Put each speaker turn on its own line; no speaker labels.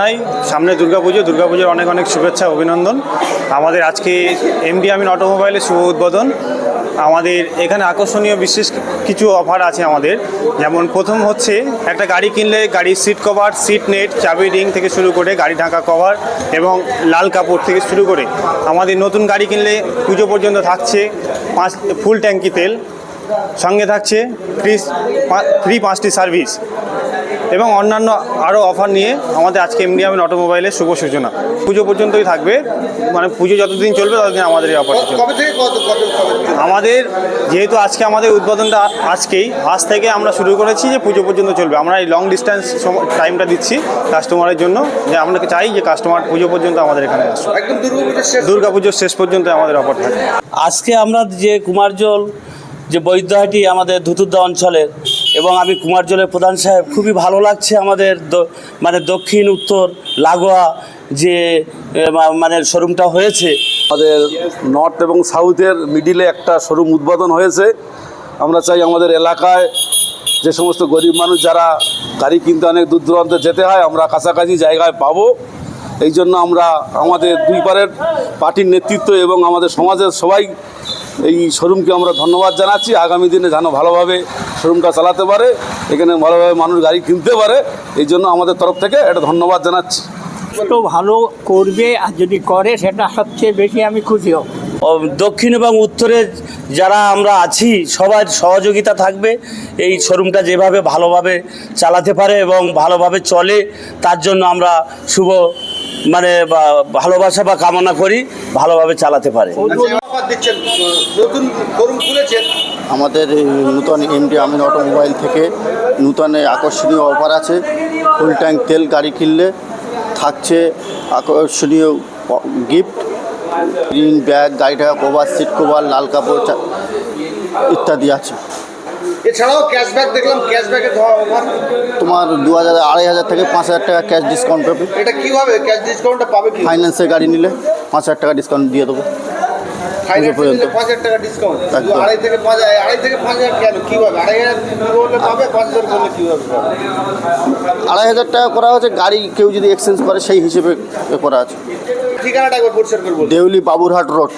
নাই। সামনে দুর্গাপুজো, দুর্গাপুজোর অনেক অনেক শুভেচ্ছা, অভিনন্দন। আমাদের আজকে এমডি আমিন অটোমোবাইলের শুভ উদ্বোধন। আমাদের এখানে আকর্ষণীয় বিশেষ কিছু অফার আছে আমাদের। যেমন প্রথম হচ্ছে, একটা গাড়ি কিনলে গাড়ির সিট কভার সিট নেট চাবি রিং থেকে শুরু করে গাড়ি ঢাকা কভার এবং লাল কাপড় থেকে শুরু করে। আমাদের নতুন গাড়ি কিনলে পুজো পর্যন্ত থাকছে পাঁচ ফুল ট্যাঙ্কি তেল। সঙ্গে থাকছে ফ্রি ফ্রি পাঁচটি সার্ভিস এবং অন্যান্য আরও অফার নিয়ে আমাদের আজকে এমডি আমিন অটোমোবাইলের শুভ সূচনা। পুজো পর্যন্তই থাকবে। মানে পুজো যতদিন চলবে ততদিন আমাদের এই
কবে
আমাদের যেহেতু আজকে আমাদের উদ্বোধনটা আজকেই আজ থেকে আমরা শুরু করেছি যে পুজো পর্যন্ত চলবে। আমরা এই লং ডিস্টেন্স টাইমটা দিচ্ছি কাস্টমারের জন্য যে আমরা চাই যে কাস্টমার পুজো পর্যন্ত আমাদের এখানে আসুক।
একদম দুর্গাপুজোর শেষ।
দুর্গা পুজোর শেষ পর্যন্ত আমাদের অফার থাকে
আজকে আমরা যে কুমারজল যে বৈদ্যহাটি আমাদের ধুতুদ্দা অঞ্চলের এবং আমি কুমারজলের প্রধান সাহেব, খুবই ভালো লাগছে আমাদের মানে দক্ষিণ, উত্তর, লাগোয়া যে মানে শোরুমটা হয়েছে।
আমাদের নর্থ এবং সাউথের মিডিলে একটা শোরুম উদ্বোধন হয়েছে। আমরা চাই আমাদের এলাকায় যে সমস্ত গরিব মানুষ যারা গাড়ি কিনতে অনেক দূর দূরান্তে যেতে হয়, আমরা কাছাকাছি জায়গায় পাবো। এই জন্য আমরা আমাদের দুই পারের পার্টির নেতৃত্ব এবং আমাদের সমাজের সবাই এই শোরুমকে আমরা ধন্যবাদ জানাচ্ছি। আগামী দিনে যেন ভালোভাবে শোরুমটা চালাতে পারে এখানে ভালোভাবে মানুষ গাড়ি কিনতে পারে এই জন্য আমাদের তরফ থেকে এটা ধন্যবাদ জানাচ্ছি।
তো ভালো করবে আর যদি করে সেটা সবচেয়ে বেশি আমি খুশি হব।
দক্ষিণ এবং উত্তরে যারা আমরা আছি সবার সহযোগিতা থাকবে এই শোরুমটা যেভাবে ভালোভাবে চালাতে পারে এবং ভালোভাবে চলে তার জন্য আমরা শুভ মানে বা- ভালোবাসা বা কামনা করি ভালোভাবে চালাতে পারে।
আমাদের নূতন এমডি আমিন অটোমোবাইল থেকে নূতন আকর্ষণীয় অফার আছে। ফুল ট্যাঙ্ক তেল গাড়ি কিনলে থাকছে আকর্ষণীয় গিফট। গ্রিন ব্যাগ গাড়িটা কভার সিট কভার লাল কাপড় ইত্যাদি আছে।
এছাড়াও ক্যাশব্যাক দেখলাম ক্যাশব্যাকের অফার
তোমার দু হাজার আড়াই হাজার থেকে পাঁচ হাজার টাকা ক্যাশ ডিসকাউন্ট পাবে।
এটা কীভাবে? ক্যাশ ডিসকাউন্টটা পাবে কি
ফাইন্যান্সের গাড়ি নিলে পাঁচ হাজার টাকা ডিসকাউন্ট দিয়ে দেবো।
আড়াই হাজার
টাকা করা হচ্ছে গাড়ি কেউ যদি এক্সচেঞ্জ করে সেই হিসেবে করা আছে।
ঠিকানাটা
দেউলি বাবুরহাট রোড